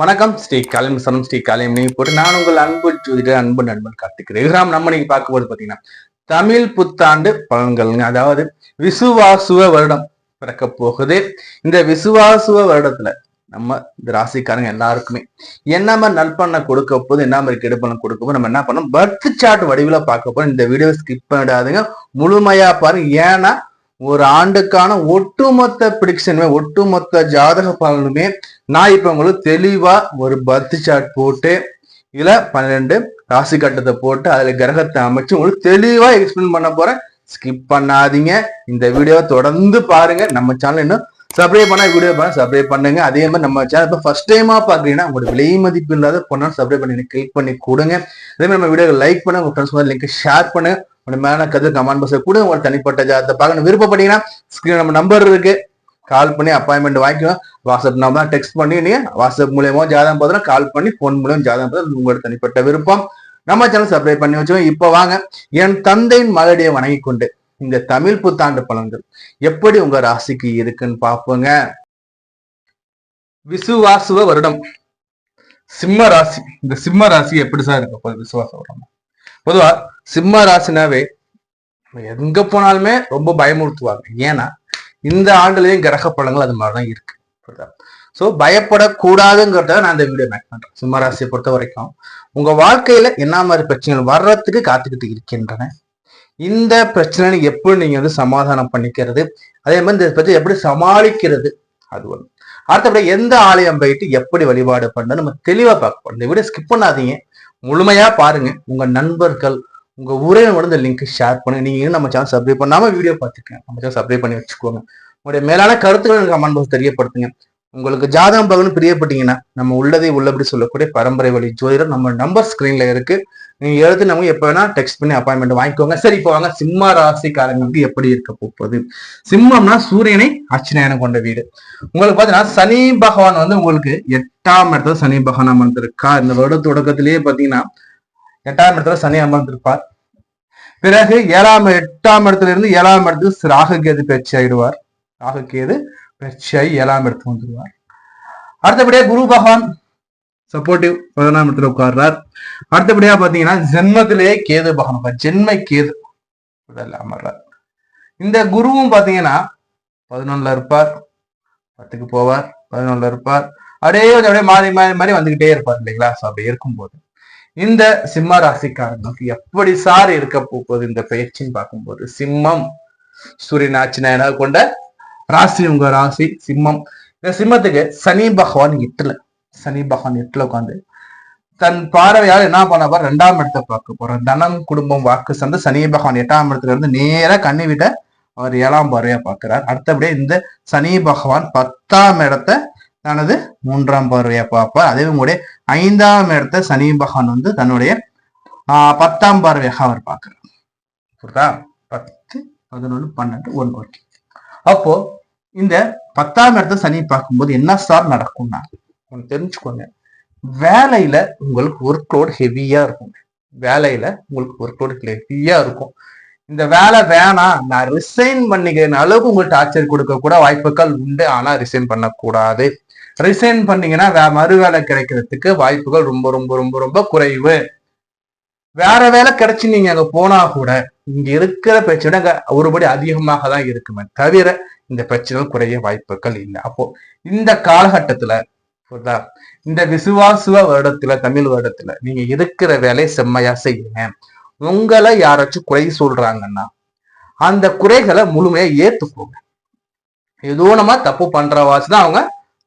வணக்கம். ஸ்ரீ காலம் சனம் ஸ்ரீ காலம் நீங்க போட்டு நான் உங்கள் அன்பு ஜோதிடர் அன்பு நண்பன் கார்த்திக். ரகுராம் நம்ம இன்னைக்கு பார்க்கும்போது பார்த்தீங்கன்னா பாத்தீங்கன்னா தமிழ் புத்தாண்டு பலன்கள்ங்க அதாவது விசுவாசுவ வருடம் பிறக்க போகுது. இந்த விசுவாசுவ வருடத்துல நம்ம இந்த ராசிக்காரங்க எல்லாருக்குமே என்ன மாதிரி நற்பண்ண கொடுக்க போது என்ன மாதிரி கெடுப்பணம் கொடுக்க போது நம்ம என்ன பண்ணோம் பர்த் சார்ட் வடிவில் பார்க்க போறோம். இந்த வீடியோ ஸ்கிப் பண்ணிடாதுங்க. முழுமையா பாருங்க. ஏன்னா ஒரு ஆண்டுக்கான ஒட்டுமொத்த பிடிக்ஷனுமே ஒட்டுமொத்த ஜாதக பலனுமே நான் இப்ப உங்களுக்கு தெளிவா ஒரு பர்த் சார்ட் போட்டு இதுல பன்னிரெண்டு ராசி கட்டத்தை போட்டு அதுல கிரகத்தை அமைச்சு உங்களுக்கு தெளிவா எக்ஸ்பிளைன் பண்ண போறேன். ஸ்கிப் பண்ணாதீங்க. இந்த வீடியோவை தொடர்ந்து பாருங்க. நம்ம சேனல் இன்னும் சப்ஸ்கிரைப் பண்ணா வீடியோ பண்ண சப்ஸ்கிரைப் பண்ணுங்க. அதே மாதிரி நம்ம சேனல் இப்போ ஃபர்ஸ்ட் டைமா பாக்குறீங்கன்னா உங்களோட விலை மதிப்பு இல்லாத பொண்ணு சப்ஸ்கிரைப் பண்ணி கிளிக் பண்ணி கொடுங்க. அதே மாதிரி நம்ம வீடியோ லைக் பண்ணுங்க. உங்க ஃப்ரெண்ட்ஸ் லிங்க் ஷேர் பண்ணுங்க. உங்க மேல கருத்து கமெண்ட் பாக்ஸ்ல கூட உங்களோட தனிப்பட்ட ஜாதத்தை பார்க்கணும். விருப்பப்பட்டீங்கன்னா ஸ்கிரீன் நம்ம நம்பர் இருக்கு. கால் பண்ணி அப்பாயின்மெண்ட் வாங்கிக்கலாம் வாட்ஸ்அப் நம்பர் டெக்ஸ்ட் பண்ணி நீ வாட்ஸ்அப் மூலியமா ஜாதகம் பார்த்தா கால் பண்ணி ஃபோன் மூலியம் ஜாதகம் பார்த்தா உங்களோட தனிப்பட்ட விருப்பம். நம்ம சேனல் சப்ஸ்கிரைப் பண்ணி வச்சுக்கோங்க. இப்போ வாங்க. என் தந்தையின் மகளடியை வணங்கி கொண்டு இந்த தமிழ் புத்தாண்டு பலன்கள் எப்படி உங்க ராசிக்கு இருக்குன்னு பார்ப்போங்க. விசுவாசுவ வருடம். சிம்ம ராசி. இந்த சிம்ம ராசி எப்படி சார் இருக்க? போகுது விசுவாச வருடம்? பொதுவா சிம்ம ராசினாவே எங்க போனாலுமே ரொம்ப பயமுறுத்துவாங்க. ஏன்னா இந்த ஆண்டுலயும் கிரக பலன்கள் அது மாதிரிதான் இருக்கு. ஸோ பயப்படக்கூடாதுங்கிறத நான் இந்த வீடியோ மேக் பண்றேன். சிம்ம ராசியை பொறுத்த வரைக்கும். உங்க வாழ்க்கையில என்ன மாதிரி பிரச்சனைகள் வர்றதுக்கு காத்துக்கிட்டு இருக்கின்றன? இந்த பிரச்சனை எப்படி நீங்க வந்து சமாதானம் பண்ணிக்கிறது? அதே மாதிரி இந்த பிரச்சனை எப்படி சமாளிக்கிறது? அது ஒன்று அடுத்தபடி எந்த ஆலயம் போயிட்டு எப்படி வழிபாடு பண்ண நம்ம தெளிவா பார்க்க போறோம் இந்த வீடியோ ஸ்கிப் பண்ணாதீங்க. முழுமையா பாருங்க. உங்க நண்பர்கள் உங்க உறவினரோட இந்த லிங்க் ஷேர் பண்ணுங்க. நீங்க இன்னும் நம்ம சேனல் சப்ஸ்கிரைப் பண்ணாம வீடியோ பார்த்துக்கங்க. நம்ம சேனல் சப்ஸ்கிரைப் பண்ணி வச்சுக்கோங்க. உங்களுடைய மேலான கருத்துக்களை எனக்கு கமெண்ட் பாக்ஸ் தெரியப்படுத்துங்க. உங்களுக்கு ஜாதகம் பார்க்கணும் பிரியப்பட்டீங்கன்னா நம்ம உள்ளதை உள்ளபடி சொல்லக்கூடிய பரம்பரை வழி ஜோதிடம் நம்ம நம்பர் ஸ்கிரீன்ல இருக்கு. நீங்க எழுத்து நம்ம எப்ப வேணா டெக்ஸ்ட் பண்ணி அப்பாயின்மெண்ட் வாங்கிக்கோங்க. சரி இப்போ வாங்க. சிம்ம ராசிக்காரங்களுக்கு எப்படி இருக்க போகுது? சிம்மம்னா சூரியனை அச்சனாயனம் கொண்ட வீடு. உங்களுக்கு பாத்தீங்கன்னா சனி பகவான் வந்து உங்களுக்கு எட்டாம் இடத்துல சனி பகவான் அமர்ந்திருக்கா இந்த வருட தொடக்கத்திலேயே பாத்தீங்கன்னா எட்டாம் இடத்துல சனி அமர்ந்திருப்பார். பிறகு ஏழாம் எட்டாம் இடத்துல இருந்து ஏழாம் இடத்துக்கு ராகு கேது பேச்சு ஆயிடுவார். ராகு கேது பரீட்சை ஏழாம் இடத்துக்கு வந்துடுவார் அடுத்தபடியா குரு பகவான் சப்போர்ட்டிவ் பதினொன்றாம் இடத்துல உட்கார்றார். அடுத்தபடியா பாத்தீங்கன்னா ஜென்மத்திலேயே கேது பகவான் ஜென்மை கேது அமர்றார். இந்த குருவும் பாத்தீங்கன்னா பதினொன்னுல இருப்பார் பத்துக்கு போவார் பதினொன்னுல இருப்பார். அப்படியே கொஞ்சம் அப்படியே மாறி மாறி மாறி வந்துகிட்டே இருப்பார் இல்லைங்களா? ஸோ அப்படி இருக்கும்போது. இந்த சிம்ம ராசிக்காரங்களுக்கு எப்படி சார் இருக்க போகுது இந்த பயிற்சின்னு பார்க்கும்போது சிம்மம் சூரியன் ஆட்சினாயனாக கொண்ட ராசி உங்க ராசி சிம்மம். இந்த சிம்மத்துக்கு சனி பகவான் எட்டுல. சனி பகவான் எட்டுல உட்காந்து தன் பார்வையால் என்ன பண்ண போற ரெண்டாம் இடத்தை பார்க்க போறோம் தனம் குடும்பம் வாக்கு சந்து சனி பகவான் எட்டாம் இடத்துல இருந்து நேரா கண்ணி விட்ட அவர் ஏழாம் பார்வையா பார்க்கிறார். அடுத்தபடியே இந்த சனி பகவான் பத்தாம் இடத்தை தனது மூன்றாம் பார்வையா பார்ப்பார். அதே உங்களுடைய ஐந்தாம் இடத்தை சனி பகவான் வந்து தன்னுடைய ஆஹ் பத்தாம் பார்வையாக அவர் பார்க்கிறார். புரியுதா? பத்து பதினொன்று பன்னெண்டு ஒன்று ஓகே அப்போ இந்த பத்தாம் இடத்த சனி பார்க்கும்போது என்ன சார் நடக்கும்னா ஒன்று தெரிஞ்சுக்கோங்க. வேலையில உங்களுக்கு ஒர்க் லோட் ஹெவியா இருக்கும். வேலையில உங்களுக்கு ஒர்க் லோட் ஹெவியா இருக்கும். இந்த வேலை வேணாம் நான் ரிசைன் பண்ணிக்கிறேன் அளவுக்கு உங்களுக்கு டார்ச்சர் கொடுக்க கூட வாய்ப்புகள் உண்டு. ஆனா ரிசைன் பண்ணக்கூடாது. ரிசைன் பண்ணீங்கன்னா வே மறு வேலை கிடைக்கிறதுக்கு வாய்ப்புகள் ரொம்ப ரொம்ப ரொம்ப ரொம்ப குறைவு. வேற வேலை கிடைச்சி நீங்க அங்க போனா கூட இங்க இருக்கிற பிரச்சனை ஒருபடி அதிகமாக தான் இருக்குமே தவிர இந்த பிரச்சனைகள் குறைய வாய்ப்புகள் இல்லை. அப்போ இந்த காலகட்டத்துல புரியுதா இந்த விசுவாசுவ வருடத்துல தமிழ் வருடத்துல நீங்க இருக்கிற வேலையை செம்மையா செய்யுங்க. உங்களை யாராச்சும் குறை சொல்றாங்கன்னா அந்த குறைகளை முழுமையா ஏத்துக்கோங்க. ஏதோ நம்ம தப்பு பண்றவாச்சு தான் அவங்க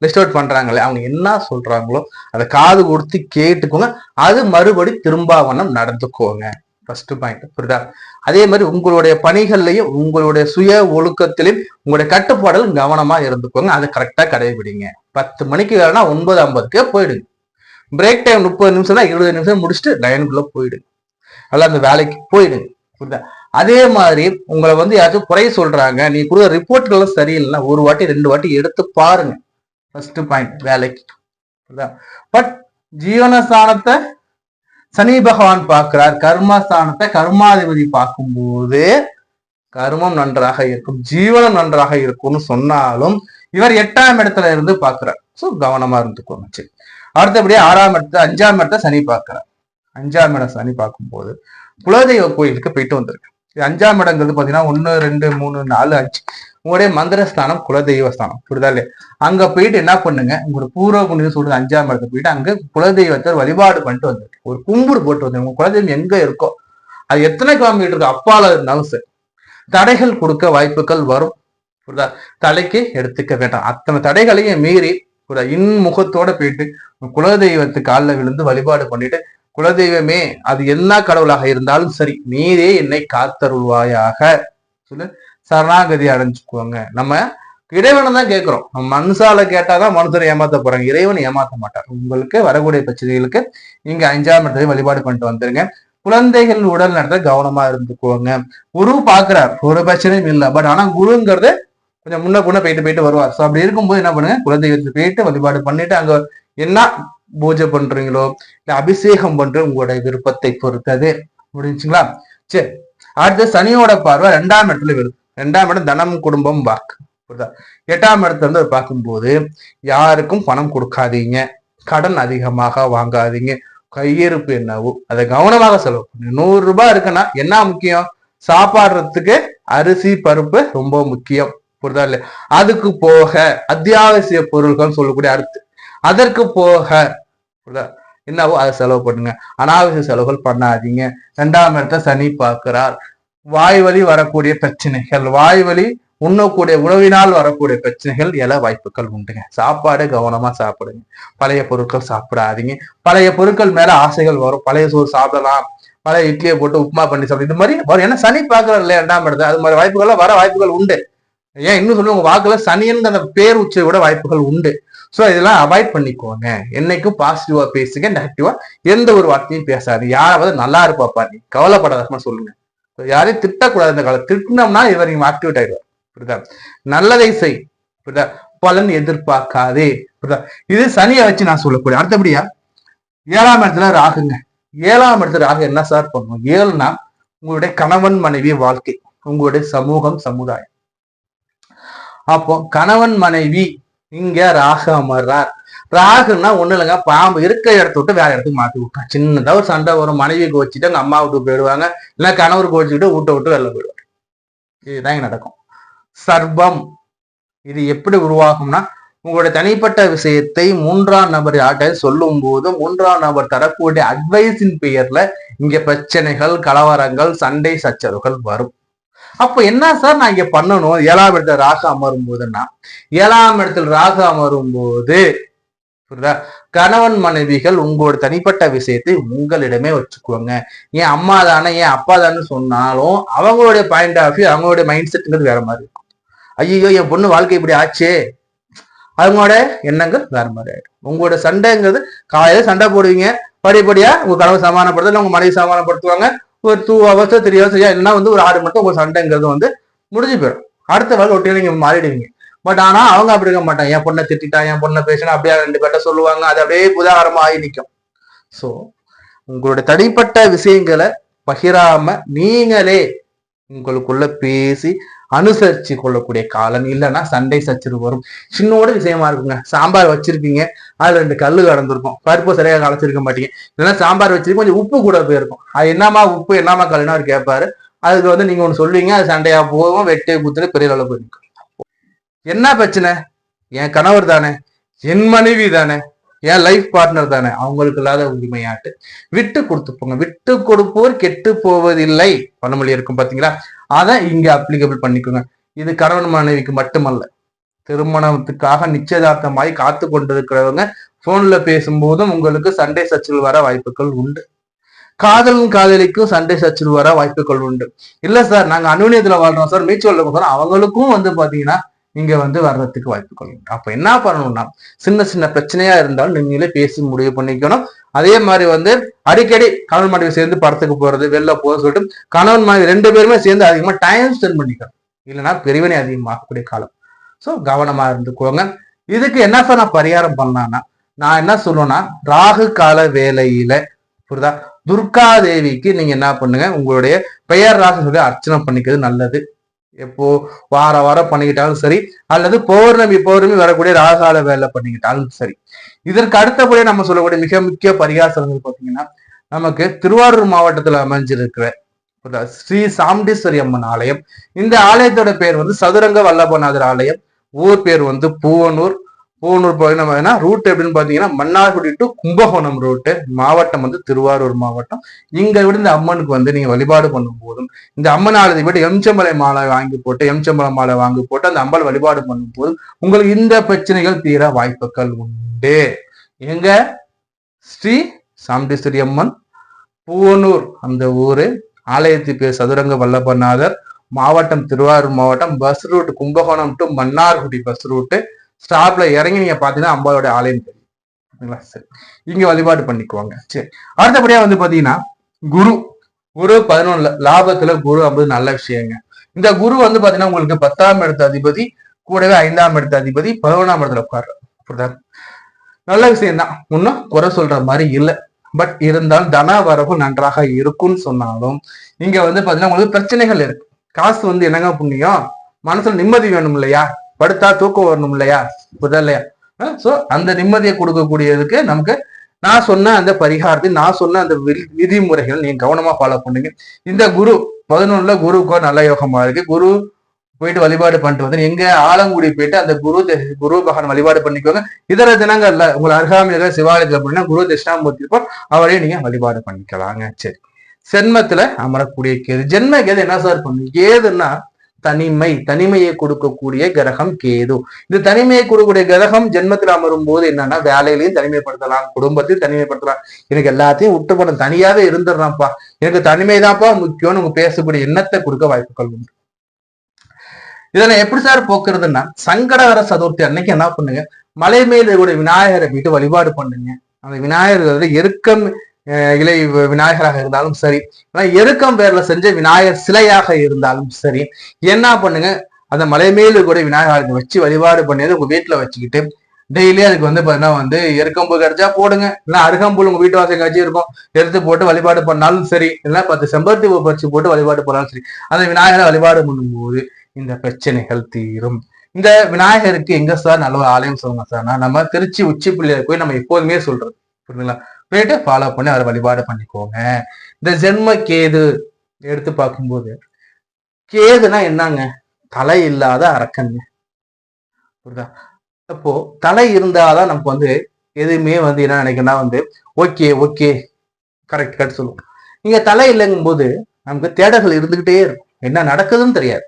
லிஸ்ட் அவுட் பண்றாங்களே அவங்க என்ன சொல்றாங்களோ அதை காது கொடுத்து கேட்டுக்கோங்க. அது மறுபடி திரும்பாவனம் நடந்துக்கோங்க. ஃபர்ஸ்ட் பாயிண்ட் புரியுதா? அதே மாதிரி உங்களுடைய பணிகள்லையும் உங்களுடைய சுய ஒழுக்கத்திலையும் உங்களுடைய கட்டுப்பாடுகள் கவனமா இருந்துக்கோங்க. அதை கரெக்டா கடைபிடிங்க. பத்து மணிக்கு வேணா ஒன்பது ஐம்பதுக்கே போயிடுங்க. பிரேக் டைம் முப்பது நிமிஷம் தான் இருபது நிமிஷம் முடிச்சுட்டு லைனுக்குள்ள போயிடுங்க. அல்ல அந்த வேலைக்கு போயிடுங்க. புரியுதா? அதே மாதிரி உங்களை வந்து யாராச்சும் குறை சொல்றாங்க நீ கொடுக்குற ரிப்போர்ட்கள் சரியில்லைன்னா ஒரு வாட்டி ரெண்டு வாட்டி எடுத்து பாருங்க. ஃபர்ஸ்ட் பாயிண்ட் வேலைக்கு. பட் ஜீவனஸ்தானத்தை சனி பகவான் பார்க்கிறார். கர்மஸ்தானத்தை கர்மாதிபதி பார்க்கும்போது கர்மம் நன்றாக இருக்கும் ஜீவனம் நன்றாக இருக்கும்னு சொன்னாலும் இவர் எட்டாம் இடத்துல இருந்து பார்க்கிறார். ஸோ கவனமா இருந்துக்கோங்க. சரி. அடுத்தபடியே ஆறாம் இடத்துல அஞ்சாம் இடத்த சனி பார்க்கிறார். அஞ்சாம் இடம் சனி பார்க்கும்போது குலதெய்வ கோயிலுக்கு போயிட்டு வந்திருக்கு இது அஞ்சாம் இடங்கிறது பாத்தீங்கன்னா ஒன்னு ரெண்டு மூணு நாலு அஞ்சு. உங்களுடைய மந்திரஸ்தானம் குலதெய்வஸ்தானம் புரியுதா இல்லையா? அங்க போயிட்டு என்ன பண்ணுங்க? உங்களோட பூர்வ புண்ணியம் சொல்றது அஞ்சாம் இடத்துக்கு போயிட்டு அங்க குலதெய்வத்தை வழிபாடு பண்ணிட்டு வந்துருக்கு ஒரு கும்புடு போட்டு வந்து உங்க குலதெய்வம் எங்க இருக்கோ அது எத்தனை கிலோமீட்டர் இருக்கு அப்பால இருந்தாலும் சரி. தடைகள் கொடுக்க வாய்ப்புகள் வரும். புரியுதா? தலைக்கு எடுத்துக்க வேண்டாம். அத்தனை தடைகளையும் மீறி புரியுதா? இன்முகத்தோட போயிட்டு குலதெய்வத்து காலில் விழுந்து வழிபாடு பண்ணிட்டு குலதெய்வமே அது என்ன கடவுளாக இருந்தாலும் சரி நீரே என்னை காத்தருள்வாயாக. சொல்லு சரணாகதி அடைஞ்சுக்குவாங்க நம்ம இறைவனை தான் கேட்கிறோம். நம்ம மனுஷால கேட்டாதான் மனுஷரை ஏமாத்த போறாங்க. இறைவன் ஏமாத்த மாட்டார். உங்களுக்கு வரக்கூடிய பிரச்சனைகளுக்கு நீங்க அஞ்சாம் இடத்துல வழிபாடு பண்ணிட்டு வந்துருங்க. குழந்தைகள் உடல் நடத்த கவனமா இருந்துக்குவாங்க குரு பாக்குறார் ஒரு பிரச்சனையும் இல்லை. பட் ஆனா குருங்கிறது கொஞ்சம் முன்ன புண்ண போயிட்டு போயிட்டு வருவார். ஸோ அப்படி இருக்கும்போது என்ன பண்ணுங்க? குலதெய்வத்துக்கு போயிட்டு வழிபாடு பண்ணிட்டு அங்க என்ன பூஜை பண்றீங்களோ இல்ல அபிஷேகம் பண்ற உங்களுடைய விருப்பத்தை பொறுத்தது முடிஞ்சுங்களா சரி. அடுத்து சனியோட பார்வை ரெண்டாம் இடத்துல வரும் ரெண்டாம் இடம் தனம் குடும்பம் வாக்கு. புரியுதா? எட்டாம் இடத்துல இருந்து பார்க்கும்போது யாருக்கும் பணம் கொடுக்காதீங்க. கடன் அதிகமாக வாங்காதீங்க. கையிருப்பு என்னவோ அதை கவனமாக செலவு பண்ணு நூறு ரூபாய் இருக்குன்னா என்ன முக்கியம்? சாப்பாடுறதுக்கு அரிசி பருப்பு ரொம்ப முக்கியம். புரியுதா இல்லையா? அதுக்கு போக அத்தியாவசிய பொருள்கள் சொல்லக்கூடிய அடுத்து அதற்கு போக என்னவோ அதை செலவு பண்ணுங்க. அனாவசிய செலவுகள் பண்ணாதீங்க. ரெண்டாம் இடத்த சனி பார்க்கிறார். வாய் வழி வரக்கூடிய பிரச்சனைகள் வாய் வழி உண்ணக்கூடிய உணவினால் வரக்கூடிய பிரச்சனைகள் எல வாய்ப்புகள் உண்டுங்க. சாப்பாடு கவனமா சாப்பிடுங்க. பழைய பொருட்கள் சாப்பிடாதீங்க. பழைய பொருட்கள் மேல ஆசைகள் வரும். பழைய சோறு சாப்பிடலாம். பழைய இட்லியை போட்டு உப்புமா பண்ணி சாப்பிடு இது மாதிரி வரும். ஏன்னா சனி பார்க்கறது இல்லையா ரெண்டாம் இடத்துல? அது மாதிரி வாய்ப்புகள்லாம் வர வாய்ப்புகள் உண்டு. ஏன் இன்னும் சொல்லுங்க வாக்குல சனின்னு அந்த பேர் உச்சை விட வாய்ப்புகள் உண்டு. ஸோ இதெல்லாம் அவாய்ட் பண்ணிக்கோங்க. என்னைக்கும் பாசிட்டிவா பேசுங்க நெகட்டிவா எந்த ஒரு வார்த்தையும் பேசாது. யாராவது நல்லா இருப்பாப்பா நீ கவலைப்படாதமா சொல்லுங்க. யாரையும் திட்டக்கூடாது இந்த காலம் திட்டினோம்னா இவர் நீங்க ஆக்டிவேட் ஆயிடுவார். புரியுதா? நல்லதை செய். புரியுதா? பலன் எதிர்பார்க்காதே. புரியுதா? இது சனியை வச்சு நான் சொல்லக்கூடிய. அடுத்தபடியா ஏழாம் இடத்துல ராகுங்க. ஏழாம் இடத்துல ராகு என்ன சார் பண்ணுவோம் ஏழுனா உங்களுடைய கணவன் மனைவி வாழ்க்கை உங்களுடைய சமூகம் சமுதாயம். அப்போ கணவன் மனைவி இங்க ராகு அமர்றார். ராகுன்னா ஒண்ணு இல்லைங்க பாம்பு இருக்க இடத்த விட்டு வேற இடத்துக்கு மாத்தி விட்டான் சின்னதா ஒரு சண்டை வரும் மனைவிக்கு வச்சுட்டு அங்க அம்மா விட்டு போயிடுவாங்க இல்ல கணவருக்கு வச்சுக்கிட்டு வீட்டை விட்டு வெளில போயிடுவாங்க இதுதான் நடக்கும். சர்பம் இது எப்படி உருவாகும்னா உங்களுடைய தனிப்பட்ட விஷயத்தை மூன்றாம் நபர் யார்கிட்ட சொல்லும் போது மூன்றாம் நபர் தரக்கூடிய அட்வைஸின் பெயர்ல இங்க பிரச்சனைகள் கலவரங்கள் சண்டை சச்சரவுகள் வரும். அப்ப என்ன சார் நான் இங்க பண்ணணும்? ஏழாம் இடத்துல ராசா அமரும் போதுன்னா ஏழாம் இடத்துல ராசு அமரும் போது புரியுதா? கணவன் மனைவிகள் உங்களோட தனிப்பட்ட விஷயத்தை உங்களிடமே வச்சுக்குவாங்க என் அம்மா தானே என் அப்பா தானே சொன்னாலும் அவங்களுடைய பாயிண்ட் ஆஃப் வியூ அவங்களுடைய மைண்ட் செட்டுங்கிறது வேற மாதிரி இருக்கும். ஐயோ என் பொண்ணு வாழ்க்கை இப்படி ஆச்சே. அவங்களோட எண்ணங்கள் வேற மாதிரி ஆயிடும். உங்களோட சண்டைங்கிறது காலையில சண்டை போடுவீங்க. படிப்படியா உங்க கனவு சமாதானப்படுத்த உங்க மனைவி சமாதானப்படுத்துவாங்க. ஒரு டூ ஹவர்ஸ் த்ரீ ஹவர்ஸ் இல்லைன்னா வந்து ஒரு ஆறு மட்டும் உங்க சண்டைங்கிறது வந்து முடிஞ்சு போயிடும். அடுத்த வேலை ஒட்டி நீங்க மாறிடுவீங்க. பட் ஆனா அவங்க அப்படி இருக்க மாட்டாங்க. என் பொண்ணை திட்டா என் பொண்ணை பேசினா அப்படியே ரெண்டு பேர்ட்ட சொல்லுவாங்க. அது அப்படியே உதாரணமா ஆகி நிற்கும் ஸோ உங்களுடைய தனிப்பட்ட விஷயங்களை பகிராம நீங்களே உங்களுக்குள்ள பேசி அனுசரிச்சு கொள்ளக்கூடிய காலம் இல்லைன்னா சண்டை சச்சரவு வரும். சின்னோட விஷயமா இருக்குங்க. சாம்பார் வச்சிருப்பீங்க. அதுல ரெண்டு கல்லு கடந்திருக்கும் பருப்பு சரியாக கலைச்சிருக்க மாட்டீங்க. இல்லைன்னா சாம்பார் வச்சிருக்கீங்க கொஞ்சம் உப்பு கூட போயிருக்கும். அது என்னமா உப்பு என்னமா கல்லுன்னு அவர் கேட்பாரு அதுக்கு வந்து நீங்க ஒன்று சொல்லுவீங்க. அது சண்டையா போகும். வெட்டியை குத்துட்டு பெரிய அளவு போய் என்ன பிரச்சனை? என் கணவர் தானே. என் மனைவி தானே. என் லைஃப் பார்ட்னர் தானே. அவங்களுக்கு இல்லாத உரிமையாட்டு. விட்டு கொடுத்துப்போங்க விட்டு கொடுப்போர் கெட்டு போவதில்லை. பழமொழி இருக்கும் பாத்தீங்களா? அதை இங்க அப்ளிகபிள் பண்ணிக்கோங்க. இது கணவன் மனைவிக்கு மட்டுமல்ல. திருமணத்துக்காக நிச்சயதார்த்தமாய் காத்து கொண்டிருக்கிறவங்க போன்ல பேசும்போதும் உங்களுக்கு சண்டை சச்சில் வர வாய்ப்புகள் உண்டு. காதலும் காதலிக்கும் சண்டை சச்சில் வர வாய்ப்புகள் உண்டு. இல்ல சார் நாங்க அனுநியத்துல வாழ்றோம் சார் மீச்சுவல்ல போகிறோம் அவங்களுக்கும் வந்து பாத்தீங்கன்னா இங்க வந்து வர்றதுக்கு வாய்ப்புகள் உண்டு. அப்ப என்ன பண்ணணும்னா சின்ன சின்ன பிரச்சனையா இருந்தாலும் நீங்களே பேசி முடிவு பண்ணிக்கணும். அதே மாதிரி வந்து அடிக்கடி கணவன் மனைவி சேர்ந்து படத்துக்கு போறது வெளில போக சொல்லிட்டு கணவன் மனைவி ரெண்டு பேருமே சேர்ந்து அதிகமா டைம் ஸ்பெண்ட் பண்ணிக்கணும். இல்லைன்னா பிரிவினை அதிகமாகக்கூடிய காலம். ஸோ கவனமாக இருந்துக்கோங்க. இதுக்கு என்ன சார் நான் பரிகாரம் பண்ணான்னா நான் என்ன சொல்லுவேன்னா ராகு கால வேலையில புரியுதா? துர்கா தேவிக்கு நீங்க என்ன பண்ணுங்க உங்களுடைய பெயர் ராசி சொல்லி அர்ச்சனை பண்ணிக்கிறது நல்லது. எப்போ வார வாரம் பண்ணிக்கிட்டாலும் சரி அல்லது பௌர்ணமி பௌர்ணமி வரக்கூடிய ராகால வேலை பண்ணிக்கிட்டாலும் சரி. இதற்கு அடுத்தபடியே நம்ம சொல்லக்கூடிய மிக முக்கிய பரிகாசங்கள் பார்த்தீங்கன்னா நமக்கு திருவாரூர் மாவட்டத்தில் அமைஞ்சிருக்கிற ஸ்ரீ சாமுண்டீஸ்வரி அம்மன் ஆலயம். இந்த ஆலயத்தோட பேர் வந்து சதுரங்க வல்லபநாதர் ஆலயம். ஊர் பேர் வந்து பூவனூர். பூவனூர் பார்த்தீங்கன்னா ரூட் எப்படின்னு பார்த்தீங்கன்னா மன்னார்குடி டு கும்பகோணம் ரூட்டு மாவட்டம் வந்து திருவாரூர் மாவட்டம். இங்கே விட இந்த அம்மனுக்கு வந்து நீங்கள் வழிபாடு பண்ணும் போதும் இந்த அம்மன் ஆலயத்தை விட எம்சம்பளை மாலை வாங்கி போட்டு எம்சம்பளை மாலை வாங்கி போட்டு அந்த அம்பல் வழிபாடு பண்ணும் போதும் உங்களுக்கு இந்த பிரச்சனைகள் தீர வாய்ப்புகள் உண்டு. எங்க? ஸ்ரீ சாம்டீஸ்வரி அம்மன் பூவனூர் அந்த ஊரு. ஆலயத்து பேர் சதுரங்க வல்லபநாதர். மாவட்டம் திருவாரூர் மாவட்டம் bus route Kumbakonam to Mannargudi bus route ஸ்டாப்ல இறங்கி நீங்க பாத்தீங்கன்னா அம்பாவோட ஆலயம் தெரியும். சரிங்களா? சரி. இங்க வழிபாடு பண்ணிக்குவாங்க. சரி. அடுத்தபடியா வந்து பாத்தீங்கன்னா குரு. குரு பதினொன்னுல லாபத்துல குரு அப்படி நல்ல விஷயங்க. இந்த குரு வந்து பாத்தீங்கன்னா உங்களுக்கு பத்தாம் இடத்து அதிபதி கூடவே ஐந்தாம் இடத்து அதிபதி பதினொன்றாம் இடத்துல உட்கார்றாரு. புரியுதா? நல்ல விஷயம் தான் ஒன்னும் குறை சொல்ற மாதிரி இல்லை. பட் இருந்தாலும் தன வரவு நன்றாக இருக்கும்னு சொன்னாலும் இங்க வந்து பாத்தீங்கன்னா உங்களுக்கு பிரச்சனைகள் இருக்கு. காசு வந்து என்னங்க புண்ணியம்? மனசுல நிம்மதி வேணும் இல்லையா படுத்தா தூக்கம் வரணும் இல்லையா புதா இல்லையா சோ அந்த நிம்மதியை கொடுக்கக்கூடியதுக்கு நமக்கு நான் சொன்ன அந்த பரிகாரத்தை நான் சொன்ன அந்த வி- விதிமுறைகள் நீங்க கவனமா ஃபாலோ பண்ணுங்க. இந்த குரு பதினொன்னுல குருக்கோ நல்ல யோகமா இருக்கு. குரு போயிட்டு வழிபாடு பண்ணிட்டு வந்து எங்க ஆலங்குடி போயிட்டு அந்த குரு குரு பகவான் வழிபாடு பண்ணிக்கோங்க. இதர தினங்கள்ல உங்களை அருகாமையில சிவாலயத்துல அப்படின்னா குரு தட்சிணாமூர்த்தி இருப்போம் அவரையும் நீங்க வழிபாடு பண்ணிக்கலாங்க. சரி. சென்மத்துல அமரக்கூடிய கேது. ஜென்ம கேது என்ன சார் பண்ணும் கேதுன்னா தனிமை. தனிமையை கொடுக்கக்கூடிய கிரகம் கேது. இந்த தனிமையை கொடுக்கக்கூடிய கிரகம் ஜென்மத்தில் அமரும் போது என்னன்னா வேலையிலையும் தனிமைப்படுத்தலாம் குடும்பத்தையும் தனிமைப்படுத்தலாம். எனக்கு எல்லாத்தையும் விட்டு போன தனியாவே இருந்துடுறான்ப்பா. எனக்கு தனிமைதான்ப்பா முக்கியம்னு உங்க பேசக்கூடிய எண்ணத்தை கொடுக்க வாய்ப்புகள் உண்டு. இதனை எப்படி சார் போக்குறதுன்னா சங்கடகர சதுர்த்தி அன்னைக்கு என்ன பண்ணுங்க? மலை மேல கூட விநாயகரை வீட்டு வழிபாடு பண்ணுங்க. அந்த விநாயகர் எருக்கம் இலை விநாயகராக இருந்தாலும் சரி. ஆனா எருக்கம் பேர்ல செஞ்ச விநாயகர் சிலையாக இருந்தாலும் சரி என்ன பண்ணுங்க? அந்த மலை மேல் கூட விநாயகருக்கு வச்சு வழிபாடு பண்ணி உங்க வீட்டுல வச்சுக்கிட்டு டெய்லி அதுக்கு வந்து பாத்தீங்கன்னா வந்து எருக்கம்பு கிடைச்சா போடுங்க. இல்லைன்னா அருகம்புல் உங்க வீட்டு வாசல் கட்சி இருக்கும். எடுத்து போட்டு வழிபாடு பண்ணாலும் சரி இல்லைன்னா பத்து செம்பருத்தி பூ பறிச்சு போட்டு வழிபாடு பண்ணாலும் சரி அந்த விநாயகரை வழிபாடு பண்ணும்போது இந்த பிரச்சனைகள் தீரும். இந்த விநாயகருக்கு எங்க சார் நல்ல ஒரு ஆலயம் சொல்லுங்க சார். நம்ம திருச்சி உச்சி பிள்ளையார் போய் நம்ம எப்போதுமே சொல்றது புரியுதுங்களா? போயிட்டு ஃபாலோ பண்ணி அவரை வழிபாடு பண்ணிக்கோங்க. இந்த ஜென்ம கேது எடுத்து பார்க்கும்போது கேதுனா என்னங்க? தலை இல்லாத அரக்கங்க புரியுதா? அப்போ தலை இருந்தாதான் நமக்கு வந்து எதுவுமே வந்து என்ன நினைக்கணும்னா வந்து ஓகே ஓகே கரெக்ட் கரெக்ட் சொல்லுவோம். நீங்கள் தலை இல்லைங்கும் போது நமக்கு தேடல்கள் இருந்துகிட்டே இருக்கும். என்ன நடக்குதுன்னு தெரியாது.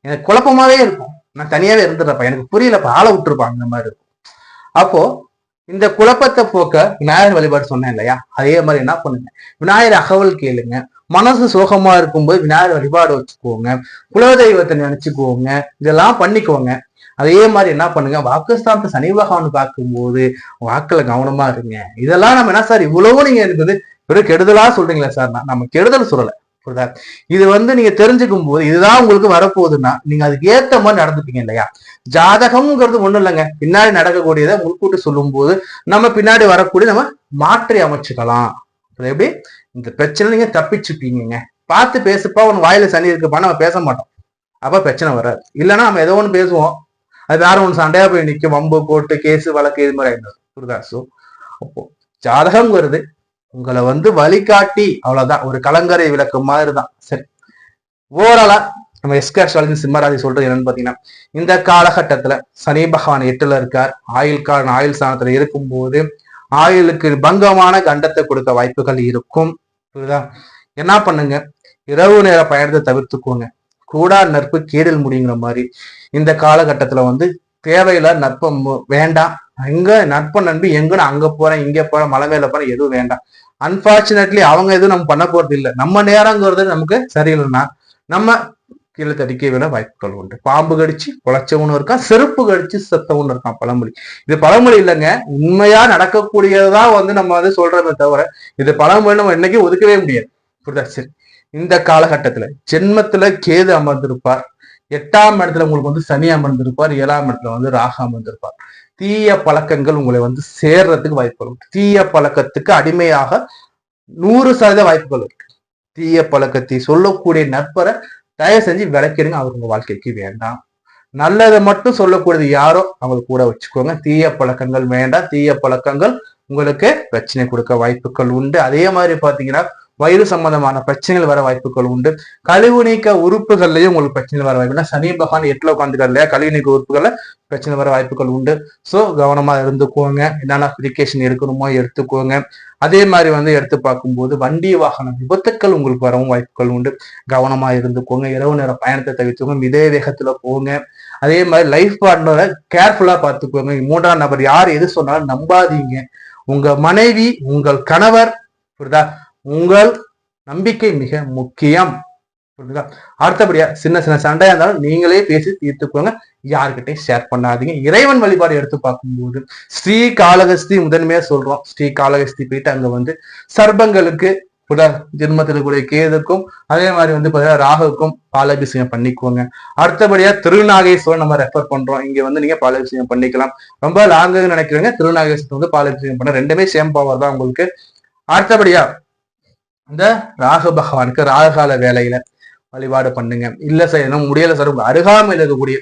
எனக்கு குழப்பமாவே இருக்கும். நான் தனியாவே இருந்துடுறப்ப எனக்கு புரியலப்ப. ஆளை விட்டுருப்பாங்க இந்த மாதிரி இருக்கும். அப்போ இந்த குழப்பத்தை போக்க விநாயகர் வழிபாடு சொன்னேன் இல்லையா? அதே மாதிரி என்ன பண்ணுங்க? விநாயகர் அகவல் கேளுங்க. மனசு சோகமா இருக்கும்போது விநாயகர் வழிபாடு வச்சுக்கோங்க. குலதெய்வத்தை நினைச்சுக்கோங்க. இதெல்லாம் பண்ணிக்கோங்க. அதே மாதிரி என்ன பண்ணுங்க? வாக்குஸ்தானத்தை சனி பகவான் பார்க்கும்போது வாக்குல கவனமா இருங்க. இதெல்லாம் நம்ம என்ன சார் இவ்வளவு நீங்க எனக்கு வந்து வெறும் கெடுதலா சொல்றீங்களா சார். நான் நம்ம கெடுதல் சொல்லலை. புரியுதா இது வந்து நீங்க தெரிஞ்சுக்கும் போது இதுதான் உங்களுக்கு வரப்போகுதுன்னா நீங்க அதுக்கு ஏத்த மாதிரி நடந்துப்பீங்க இல்லையா? ஜாதகம்ங்கிறது ஒண்ணும் இல்லைங்க. பின்னாடி நடக்கக்கூடியதை முன்கூட்டி சொல்லும் போது நம்ம பின்னாடி வரக்கூடிய நம்ம மாற்றி அமைச்சுக்கலாம். எப்படி? இந்த பிரச்சனை நீங்க தப்பிச்சுப்பீங்க பார்த்து பேசுப்பா உன் வாயில சனி இருக்குப்பா நம்ம பேச மாட்டோம். அப்ப பிரச்சனை வராது. இல்லைன்னா நம்ம ஏதோ ஒண்ணு பேசுவோம். அது வேற ஒன்று சண்டையா போய் நிற்கும் வம்பு போட்டு கேஸ் வழக்கு இது மாதிரி ஆயிடும். புரியுதா? ஸோ அப்போ ஜாதகம்ங்கிறது உங்களை வந்து வழிகாட்டி அவ்வளவுதான். ஒரு கலங்கரை விளக்கு மாதிரி தான் சரி. ஓரளா நம்ம எஸ்கர் ஸ்டாலின் சிம்மராஜி சொல்றது என்னன்னு பாத்தீங்கன்னா இந்த காலகட்டத்துல சனி பகவான் எட்டுல இருக்கார். ஆயுள் காலன் ஆயுள் ஸ்தானத்துல இருக்கும்போது ஆயுளுக்கு பங்கமான கண்டத்தை கொடுக்க வாய்ப்புகள் இருக்கும். புரியுதா? என்ன பண்ணுங்க? இரவு நேர பயணத்தை தவிர்த்துக்கோங்க. கூடா நட்பு கேடல் முடியுங்கிற மாதிரி. இந்த காலகட்டத்துல வந்து தேவையில்ல நட்பம் வேண்டாம். எங்க நட்பு நண்பி எங்கன்னு அங்க போறேன் இங்க போறேன் மலை மேல போறேன் எதுவும் வேண்டாம். அன்பார்ச்சுனேட்லி அவங்க எதுவும் நம்ம பண்ண போறது இல்லை. நம்ம நேரங்கிறது நமக்கு சரியில்லைன்னா நம்ம கீழே தடிக்க விட வாய்ப்புகள் உண்டு. பாம்பு கடிச்சு குலைச்சவனும் இருக்கான் செருப்பு கடிச்சு செத்தவனும் இருக்கான் பழமொழி. இது பழமொழி இல்லைங்க. உண்மையா நடக்கக்கூடியதான் வந்து நம்ம வந்து சொல்றதை தவிர இது பழமொழி நம்ம என்னைக்கும் ஒதுக்கவே முடியாது. புரியுதா? சரி. இந்த காலகட்டத்துல ஜென்மத்துல கேது அமர்ந்திருப்பார். எட்டாம் இடத்துல உங்களுக்கு வந்து சனி அமர்ந்திருப்பார். ஏழாம் இடத்துல வந்து ராகு அமர்ந்திருப்பார். தீய பழக்கங்கள் உங்களை வந்து சேர்றதுக்கு வாய்ப்புகள் தீய பழக்கத்துக்கு அடிமையாக நூறு சதவீத வாய்ப்புகள் இருக்கு தீய பழக்கத்தை சொல்லக்கூடிய நட்பரை தயவு செஞ்சு விளக்கிடுங்க. அவர் உங்க வாழ்க்கைக்கு வேண்டாம். நல்லதை மட்டும் சொல்லக்கூடியது யாரோ அவங்க கூட வச்சுக்கோங்க. தீய பழக்கங்கள் வேண்டாம். தீய பழக்கங்கள் உங்களுக்கு பிரச்சனை கொடுக்க வாய்ப்புகள் உண்டு. அதே மாதிரி பாத்தீங்கன்னா வயிறு சம்பந்தமான பிரச்சனைகள் வர வாய்ப்புகள் உண்டு. கழிவு நீக்க உறுப்புகள்லயும் உங்களுக்கு பிரச்சனைகள் வர வாய்ப்பு சனி பகவான் எட்டுல உட்காந்துக்கார் இல்லையா? கழிவு நீக்க உறுப்புகள்ல பிரச்சனை வர வாய்ப்புகள் உண்டு. ஸோ கவனமா இருந்துக்கோங்க. என்னென்ன அப்ளிகேஷன் எடுக்கணுமோ எடுத்துக்கோங்க. அதே மாதிரி வந்து எடுத்து பார்க்கும்போது வண்டி வாகன விபத்துக்கள் உங்களுக்கு வரவும் வாய்ப்புகள் உண்டு. கவனமா இருந்துக்கோங்க. இரவு நேர பயணத்தை தவிர்த்துக்கோங்க. இதே வேகத்துல போங்க. அதே மாதிரி லைஃப் பார்ட்னரை கேர்ஃபுல்லா பார்த்துக்கோங்க. மூன்றாம் நபர் யார் எது சொன்னாலும் நம்பாதீங்க. உங்க மனைவி உங்கள் கணவர் புரியுதா? உங்கள் நம்பிக்கை மிக முக்கியம். புரியுதுங்களா அடுத்தபடியா சின்ன சின்ன சண்டையா இருந்தாலும் நீங்களே பேசி தீர்த்துக்கோங்க யாருக்கிட்டையும் ஷேர் பண்ணாதீங்க. இறைவன் வழிபாடு எடுத்து பார்க்கும்போது ஸ்ரீ காலகஸ்தி முதன்மையா சொல்றோம். ஸ்ரீ காலகஸ்தி போயிட்டு அங்க வந்து சர்பங்களுக்கு ஜென்மத்தில் கூடிய கேதுக்கும் அதே மாதிரி வந்து பார்த்தீங்கன்னா ராகுக்கும் பாலாபிஷேகம் பண்ணிக்கோங்க. அடுத்தபடியா திருநாகேஸ்வரன் நம்ம ரெஃபர் பண்றோம். இங்க வந்து நீங்க பாலாபிஷேகம் பண்ணிக்கலாம். ரொம்ப லாங்கு நினைக்கிறீங்க திருநாகேஸ்வரன் வந்து பாலாபிஷேகம் பண்ண ரெண்டுமே சேம் பவர் தான் உங்களுக்கு. அடுத்தபடியா இந்த ராகு பகவானுக்கு ராகுகால வேலையில வழிபாடு பண்ணுங்க. இல்ல சார் என்ன முடியல சார் உங்க அருகாமையில் இருக்கக்கூடிய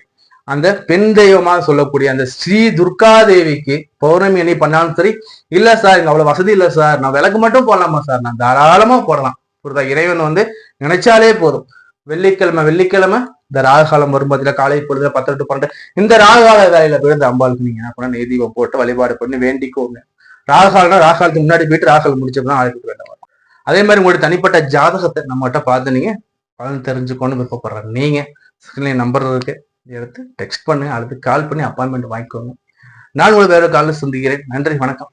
அந்த பெண் தெய்வமா சொல்லக்கூடிய அந்த ஸ்ரீ துர்கா தேவிக்கு பௌர்ணமி அணி பண்ணாலும் சரி இல்ல சார் இங்க அவ்வளவு வசதி இல்ல சார் நான் விளக்கு மட்டும் போடலாமா சார்? நான் தாராளமா போடலாம். புரியுதா? இறைவன் வந்து நினைச்சாலே போதும். வெள்ளிக்கிழமை வெள்ளிக்கிழமை இந்த ராகுகாலம் பார்த்தீங்கன்னா காலை பொழுது பத்து டு பன்னெண்டு இந்த ராகுகால வேலையில போய் இந்த அம்பாளுக்கு நீங்க என்ன பண்ண நெய் போட்டு வழிபாடு பண்ணி வேண்டிக்கோங்க. ராகுகாலம்னா ராகுகாலத்துக்கு முன்னாடி போயிட்டு ராகுகாலம் முடிச்சப்பதான் ஆளுக்கு வேண்டாம். அதே மாதிரி உங்களுடைய தனிப்பட்ட ஜாதகத்தை நம்மகிட்ட பார்த்து நீங்க பலன் தெரிஞ்சுக்கணும்னு விருப்பப்படுறேன் நீங்க ஸ்கிரீன்ல நம்பர் இருக்கு. எடுத்து டெக்ஸ்ட் பண்ணுங்க. அடுத்து கால் பண்ணி அப்பாயின்மெண்ட் வாங்கிக்கோங்க. நான் உங்களை வேற காலில் சந்திக்கிறேன். நன்றி வணக்கம்.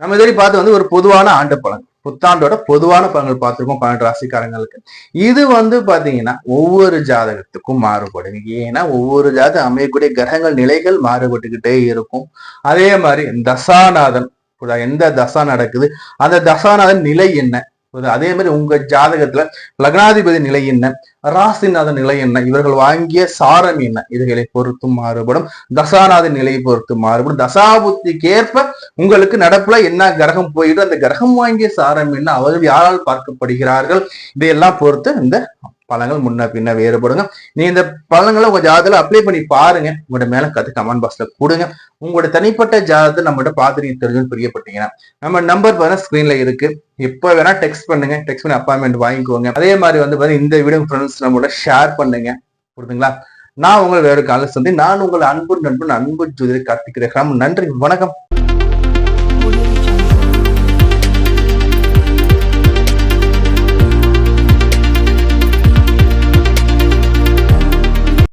நம்ம இதே பார்த்து வந்து ஒரு பொதுவான ஆண்டு பலன். புத்தாண்டோட பொதுவான பலன்கள் பார்த்துருக்கோம். பன்னெண்டு ராசிக்காரங்களுக்கு. இது வந்து பாத்தீங்கன்னா ஒவ்வொரு ஜாதகத்துக்கும் மாறுபடும். ஏன்னா ஒவ்வொரு ஜாதகம் அமையக்கூடிய கிரகங்கள் நிலைகள் மாறுபட்டுக்கிட்டே இருக்கும். அதே மாதிரி தசாநாதன் எந்த தசா நடக்குது? அந்த தசாநாதன் நிலை என்ன? அதே மாதிரி உங்க ஜாதகத்துல லக்னாதிபதி நிலை என்ன? ராசிநாதன் நிலை என்ன? இவர்கள் வாங்கிய சாரம் என்ன? இதுகளை பொறுத்தும் மாறுபடும். தசாநாத நிலையை பொறுத்து மாறுபடும். தசாபுத்திக்கு ஏற்ப உங்களுக்கு நடப்புல என்ன கிரகம் போயிட்டு அந்த கிரகம் வாங்கிய சாரம் என்ன? அவர்கள் யாரால் பார்க்கப்படுகிறார்கள்? இதையெல்லாம் பொறுத்து இந்த பழங்கள் முன்ன பின்ன வேறுபடுங்க. நீ இந்த பழங்களை உங்க ஜாதகத்துல அப்ளை பண்ணி பாருங்க. உங்களோட மேல கத்து கமெண்ட் பாக்ஸ்ல கொடுங்க. உங்களோட தனிப்பட்ட ஜாதகத்தை நம்மகிட்ட பார்த்து தெரிஞ்சுன்னு பிரியப்பட்டீங்கன்னா நம்ம நம்பர் பாருங்க ஸ்கிரீன்ல இருக்கு. எப்போ வேணா டெக்ஸ்ட் பண்ணுங்க. டெக்ஸ்ட் பண்ணி அப்பாயின்மெண்ட் வாங்கிக்கோங்க. அதே மாதிரி வந்து பாருங்க இந்த வீடியோ ஃப்ரெண்ட்ஸ் நம்மளோட ஷேர் பண்ணுங்க. புரியுதுங்களா? நான் உங்களை வேறு கால சந்தி நான் உங்கள் அன்பு நண்பன் அன்பு ஜோதிடர் கார்த்திக் நன்றி வணக்கம்.